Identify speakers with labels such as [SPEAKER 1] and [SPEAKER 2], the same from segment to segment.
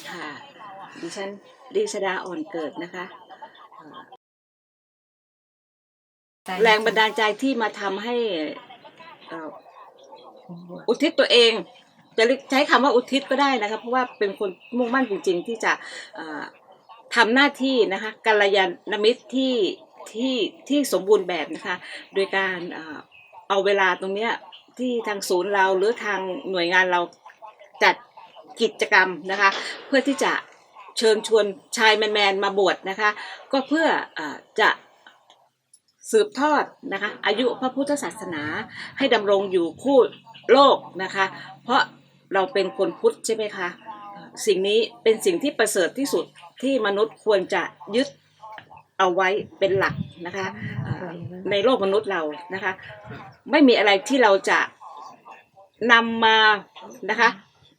[SPEAKER 1] สวัสดีค่ะ ดิฉันดิชดาอ่อนเกิดนะคะเอ่อแรงบันดาลใจที่มาทำให้เอ่ออุทิศตัวเอง จะเรียกใช้คำว่าอุทิศก็ได้นะคะ เพราะว่าเป็นคนมุ่งมั่นจริงๆ ที่จะเอ่อทำหน้าที่นะคะกัลยาณมิตรที่ที่ที่สมบูรณ์แบบนะคะ โดยการเอ่อเอาเวลาตรงเนี้ยที่ทางศูนย์เราหรือทางหน่วยงานเราจัด กิจกรรมนะคะ เพื่อที่จะเชิญชวนชายแมนๆมาบวชนะคะ ก็เพื่ออจะสืบทอดนะคะอายุพระพุทธศาสนาให้ดำรงอยู่คู่โลกนะคะ เพราะเราเป็นคนพุทธใช่ไหมคะสิ่งนี้เป็นสิ่งที่ประเสริฐที่สุดที่มนุษย์ควรจะยึดเอาไว้เป็นหลักนะคะในโลกมนุษย์เรานะคะ ไม่มีอะไรที่เราจะนำมานะคะ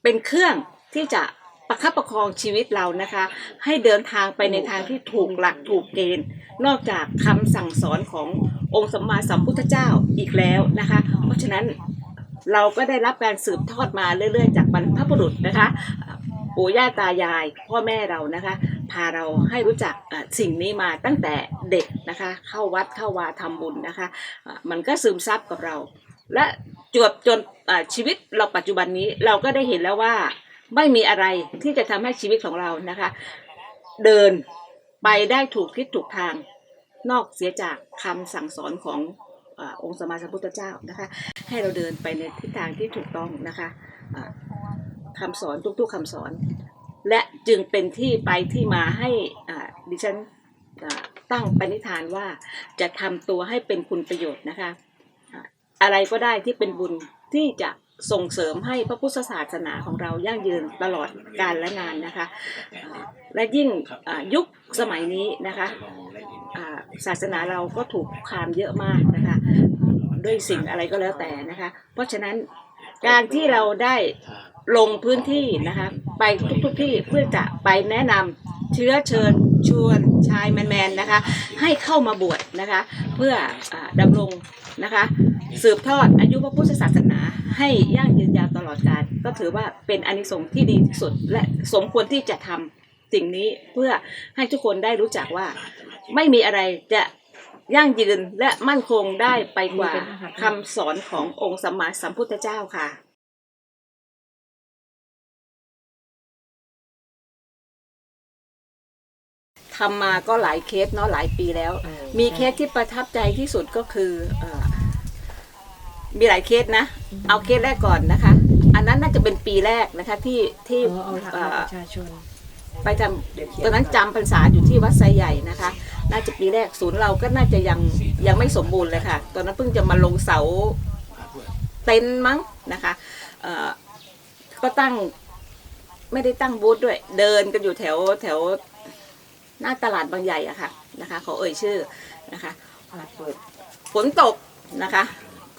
[SPEAKER 1] เป็นเครื่องที่จะประคับประคองชีวิตเรานะคะ ให้เดินทางไปในทางที่ถูกหลักถูกเกณฑ์ นอกจากคำสั่งสอนขององค์สัมมาสัมพุทธเจ้าอีกแล้วนะคะ เพราะฉะนั้นเราก็ได้รับการสืบทอดมาเรื่อยๆ จากบรรพบุรุษนะคะปู่ย่าตายายพ่อแม่เรานะคะ พาเราให้รู้จักสิ่งนี้มาตั้งแต่เด็กนะคะ เข้าวัดเข้าวาทำบุญนะคะ มันก็ซึมซับกับเรา และ จวบจนชีวิตเราปัจจุบันนี้เราก็ได้เห็นแล้วว่าไม่มีอะไรที่จะทำให้ชีวิตของเรานะคะ เดินไปได้ถูกทิศถูกทาง นอกเสียจากคำสั่งสอนขององค์สมมาสัมพุทธเจ้านะคะ ให้เราเดินไปในทิศทางที่ถูกต้องนะคะอ่าคำสอนทุกๆคำสอน และจึงเป็นที่ไปที่มาให้ดิฉันตั้งปณิธานว่าจะทำตัวให้เป็นคุณประโยชน์นะคะ อะไรก็ได้ที่เป็นบุญที่จะส่งเสริมให้พระพุทธศาสนาของเรายั่งยืนตลอดกาลและนานนะคะ และยิ่งยุคสมัยนี้นะคะศาสนาเราก็ถูกคุกคามเยอะมากนะคะ ด้วยสิ่งอะไรก็แล้วแต่นะคะ เพราะฉะนั้นการที่เราได้ลงพื้นที่นะคะ ไปทุกๆที่เพื่อจะไปแนะนำเชื้อเชิญชวนชายแมนๆนะคะ ให้เข้ามาบวชนะคะ เพื่ออดำรงนะคะ สืบทอดอายุพระพุทธศาสนา ให้ยั่งยืนยาวตลอดกาลก็ถือว่าเป็นอานิสงส์ที่ดีที่สุด และสมควรที่จะทำสิ่งนี้เพื่อให้ทุกคนได้รู้จักว่า ไม่มีอะไรจะยั่งยืนและมั่นคงได้ไปกว่าคำสอนขององค์สัมมาสัมพุทธเจ้าค่ะทำมาก็หลายเคสเนาะหลายปีแล้ว มีเคสที่ประทับใจที่สุดก็คือเออ มีหลายเคสนะ เอาเคสแรกก่อนนะคะ อันนั้นน่าจะเป็นปีแรกนะคะ ที่ที่
[SPEAKER 2] เอาเอา
[SPEAKER 1] เอ่อ
[SPEAKER 2] ประชาชน
[SPEAKER 1] ไปทำตอนนั้นจำพรรษาอยู่ที่วัดไซใหญ่นะคะ น่าจะปีแรกศูนย์เราก็น่าจะยังยังไม่สมบูรณ์เลยค่ะ ตอนนั้นเพิ่งจะมาลงเสาเต็นท์มั้งนะคะเอ่อก็ตั้งไม่ได้ตั้งบูธด้วย เดินกันอยู่แถวแถวหน้าตลาดบางใหญ่อะค่ะนะคะขอเอ่ยชื่อนะคะฝนตกนะคะ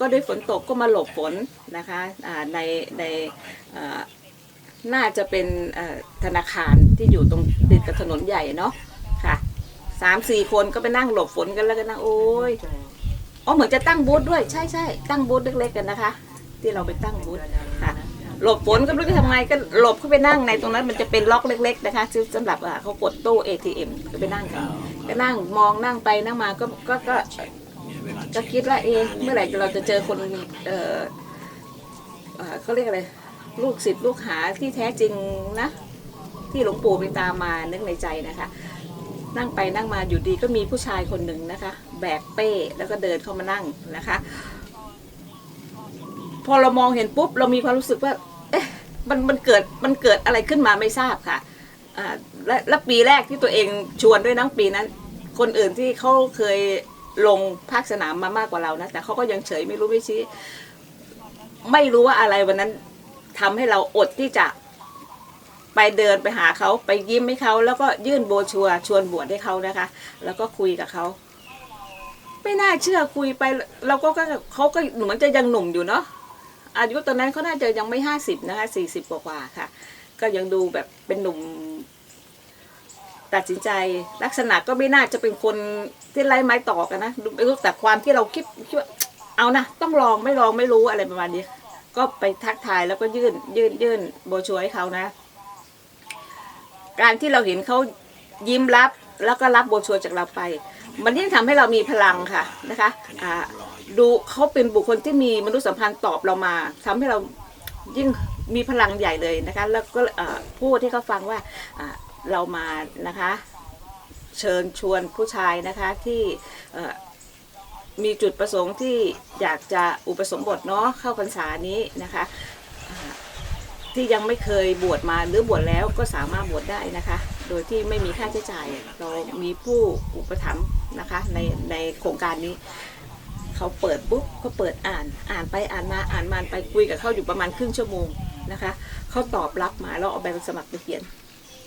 [SPEAKER 1] ก็ด้วยฝนตกก็มาหลบฝนนะคะในในน่าจะเป็นธนาคารที่อยู่ตรงติดกับถนนใหญ่เนาะค่ะสามสี่คนก็ไปนั่งหลบฝนกันแล้วก็นั่งโอ้ยอ๋อเหมือนจะตั้งบูธด้วยใช่ใช่ตั้งบูธเล็กๆกันนะคะ ที่เราไปตั้งบูธค่ะหลบฝนก็ไม่รู้จะทำไงก็หลบเข้าไปนั่งในตรงนั้นมันจะเป็นล็อกเล็ก ๆ นะคะซึ่งสำหรับเขากดตู้ ATM ก็ไปนั่งกันก็นั่งมองนั่งไปนั่งมาก็ก็ก็ ก็คิดว่าเอะเมื่อไหร่เราจะเจอคนเออเขาเรียกอะไรลูกศิษย์ลูกหาที่แท้จริงนะ ที่หลวงปู่ไปตามมานึกในใจนะคะ นั่งไปนั่งมาอยู่ดีก็มีผู้ชายคนหนึ่งนะคะ แบกเป้แล้วก็เดินเข้ามานั่งนะคะ พอเรามองเห็นปุ๊บเรามีความรู้สึกว่าเอ๊ะมันมันเกิดมันเกิดอะไรขึ้นมาไม่ทราบค่ะอ่าและและปีแรกที่ตัวเองชวนด้วยนะปีนั้น คนอื่นที่เขาเคย ลงภาคสนามมามากกว่าเรานะแต่เขาก็ยังเฉยไม่รู้ไม่ชี้ ไม่รู้ว่าอะไรวันนั้นทำให้เราอดที่จะไปเดินไปหาเขาไปยิ้มให้เขาแล้วก็ยื่นโบชัวชวนบวชให้เขานะคะ แล้วก็คุยกับเขาไม่น่าเชื่อคุยไปเราก็เขาก็เหมือนจะยังหนุ่มอยู่เนาะอายุตอนนั้นเขาน่าจะยังไม่ห้าสิบนะคะสี่สิบกว่าค่ะ ก็ยังดูแบบเป็นหนุ่ม ตัดสินใจลักษณะก็ไม่น่าจะเป็นคนที่ไร้ไม้ต่อกันนะดูแต่ความที่เราคิดคิดว่าเอานะต้องลองไม่ลองไม่รู้อะไรประมาณนี้ ก็ไปทักทายแล้วก็ยื่นยื่นยื่นโบชัวร์ให้เขานะ การที่เราเห็นเขายิ้มรับแล้วก็รับโบชัวร์จากเราไป มันยิ่งทำให้เรามีพลังค่ะนะคะอ่าดูเขาเป็นบุคคลที่มีมนุษยสัมพันธ์ตอบเรามาทำให้เรายิ่ง มีพลังใหญ่เลยนะคะ แล้วก็พูดให้เขาฟังว่าเรามานะคะ เชิญชวนผู้ชายนะคะที่มีจุดประสงค์ที่อยากจะอุปสมบทเนาะเข้าพรรษานี้นะคะ ที่ยังไม่เคยบวชมาหรือบวชแล้วก็สามารถบวชได้นะคะ โดยที่ไม่มีค่าใช้จ่ายเรามีผู้อุปถัมภ์นะคะในในโครงการนี้เขาเปิดปุ๊บเขาเปิดอ่านอ่านไปอ่านมาอ่านมาไปคุยกับเขาอยู่ประมาณครึ่งชั่วโมง นะคะเขาตอบรับมาแล้วเอาใบสมัครไปเขียน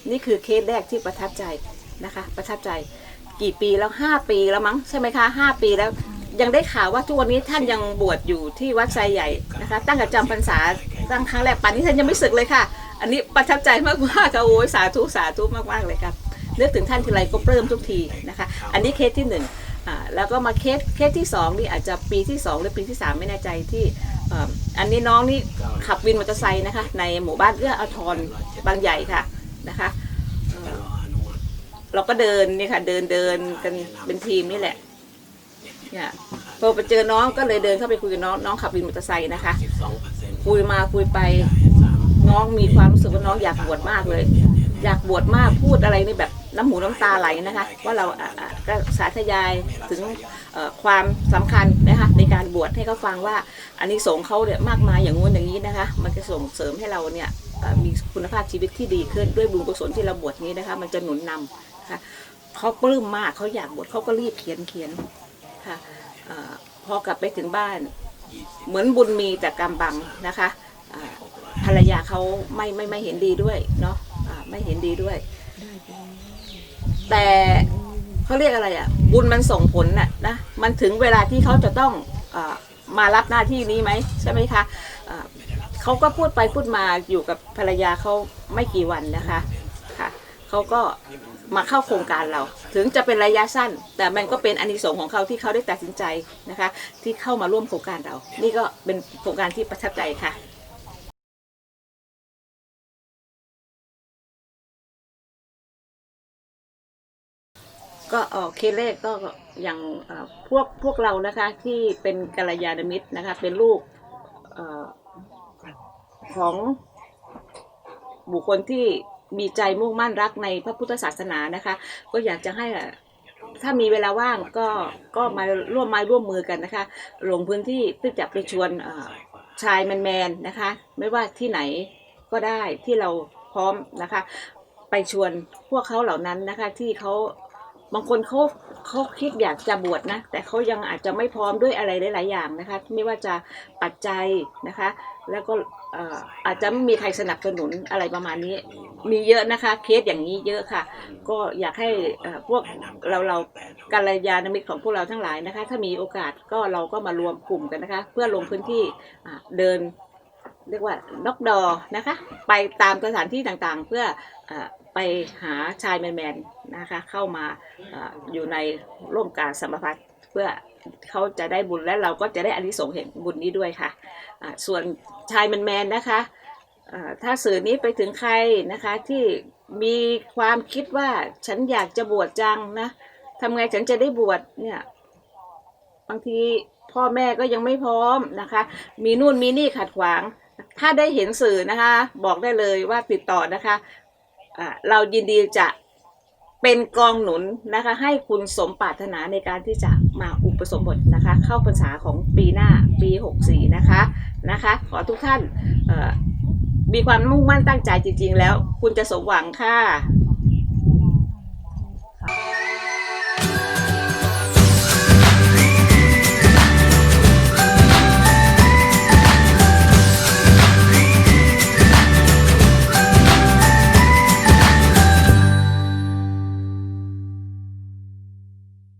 [SPEAKER 1] นี่คือเคสแรกที่ประทับใจนะคะ ประทับใจกี่ปีแล้วห้าปีแล้วมั้งใช่ไหมคะห้าปีแล้วยังได้ข่าวว่าทุกวันนี้ท่านยังบวชอยู่ที่วัดไซใหญ่นะคะ ตั้งแต่จำพรรษาตั้งครั้งแรกปันนี้ท่านยังไม่ศึกเลยค่ะ อันนี้ประทับใจมากๆค่ะโอ้ยสาธุสาธุมากๆเลยครับนึกถึงท่านทีไรก็เพิ่มทุกทีนะคะ อันนี้เคสที่หนึ่งอ่าแล้วก็มาเคสเคสที่สองนี่อาจจะปีที่สองหรือปีที่สามไม่แน่ใจที่ อันนี้น้องนี่ขับวินมอเตอร์ไซค์นะคะ ในหมู่บ้านเอื้ออาทรบางใหญ่ค่ะนะคะเราก็เดินนี่ค่ะ เดินเดินกันเป็นทีมนี่แหละเนี่ยพอไปเจอน้องก็เลยเดินเข้าไปคุยกับน้องน้องขับวินมอเตอร์ไซค์นะคะคุยมาคุยไป น้องมีความรู้สึกว่าน้องอยากบวชมากเลย อยากบวชมากพูดอะไรนี่แบบน้ำหูน้ำตาไหลนะคะ ว่าเราอะอะก็สาธยายถึงความสำคัญ การบวชให้เขาฟังว่าอันนี้สงเขาเนี่ยมากมายอย่างงู้นอย่างนี้นะคะ มันจะส่งเสริมให้เราเนี่ยมีคุณภาพชีวิตที่ดีขึ้นด้วยบุญกุศลที่เราบวชนี้นะคะ มันจะหนุนนำนะคะเขาปลื้มมากเขาอยากบวชเขาก็รีบเขียนเขียนค่ะพอกลับไปถึงบ้าน เหมือนบุญมีแต่กรรมบังนะคะภรรยาเขาไม่ไม่ไม่เห็นดีด้วยเนาะไม่เห็นดีด้วย แต่เขาเรียกอะไรอะ บุญมันส่งผลน่ะนะมันถึงเวลาที่เขาจะต้อง มารับหน้าที่นี้ไหมใช่ไหมคะเขาก็พูดไปพูดมาอยู่กับภรรยาเขาไม่กี่วันนะคะค่ะเขาก็มาเข้าโครงการเรา ถึงจะเป็นระยะสั้น แต่มันก็เป็นอานิสงส์ของเขาที่เขาได้ตัดสินใจนะคะ ที่เข้ามาร่วมโครงการเรา นี่ก็เป็นโครงการที่ประทับใจค่ะ ก็เออเคสแรกก็อย่างพวกพวกเรานะคะที่เป็นกัลยาณมิตรนะคะ เป็นลูกอของบุคคลที่มีใจมุ่งมั่นรักในพระพุทธศาสนานะคะ ก็อยากจะให้ถ้ามีเวลาว่างก็ก็มาร่วมม้ร่วมมือกันนะคะ ลงพื้นที่เพื่อจะไปชวนชายแมนๆนะคะ ไม่ว่าที่ไหนก็ได้ที่เราพร้อมนะคะ ไปชวนพวกเขาเหล่านั้นนะคะที่เขา บางคนเขาเขาคิดอยากจะบวชนะ แต่เขายังอาจจะไม่พร้อมด้วยอะไรหลายๆอย่างนะคะ ไม่ว่าจะปัจจัยนะคะ แล้วก็อาจจะไม่มีใครสนับสนุนอะไรประมาณนี้ มีเยอะนะคะ เคสอย่างนี้เยอะค่ะ ก็อยากให้พวกเราเรากัลยาณมิตรของพวกเราทั้งหลายนะคะ ถ้ามีโอกาสก็เราก็มารวมกลุ่มกันนะคะ เพื่อลงพื้นที่เดินเรียกว่านอกดอนะคะ ไปตามสถานที่ต่างๆ เพื่ออ ไปหาชายแมนๆนะคะเข้ามาออยู่ในร่วมการสมพัฒน์เพื่อเขาจะได้บุญและเราก็จะได้อานิสงส์เห็นบุญนี้ด้วยค่ะอ่าส่วนชายแมนๆนะคะเอ่อถ้าสื่อนี้ไปถึงใครนะคะที่มีความคิดว่าฉันอยากจะบวชจังนะทำไงฉันจะได้บวชเนี่ยบางทีพ่อแม่ก็ยังไม่พร้อมนะคะ มีนู่นมีนี่ขัดขวาง ถ้าได้เห็นสื่อนะคะ บอกได้เลยว่าติดต่อนะคะ เรายินดีจะเป็นกองหนุนนะคะ ให้คุณสมปรารถนาในการที่จะมาอุปสมบทนะคะ เข้าพรรษาของปีหน้าปี 64 นะคะนะคะ ขอทุกท่านมีความมุ่งมั่นตั้งใจจริง ๆ แล้วคุณจะสมหวังค่ะ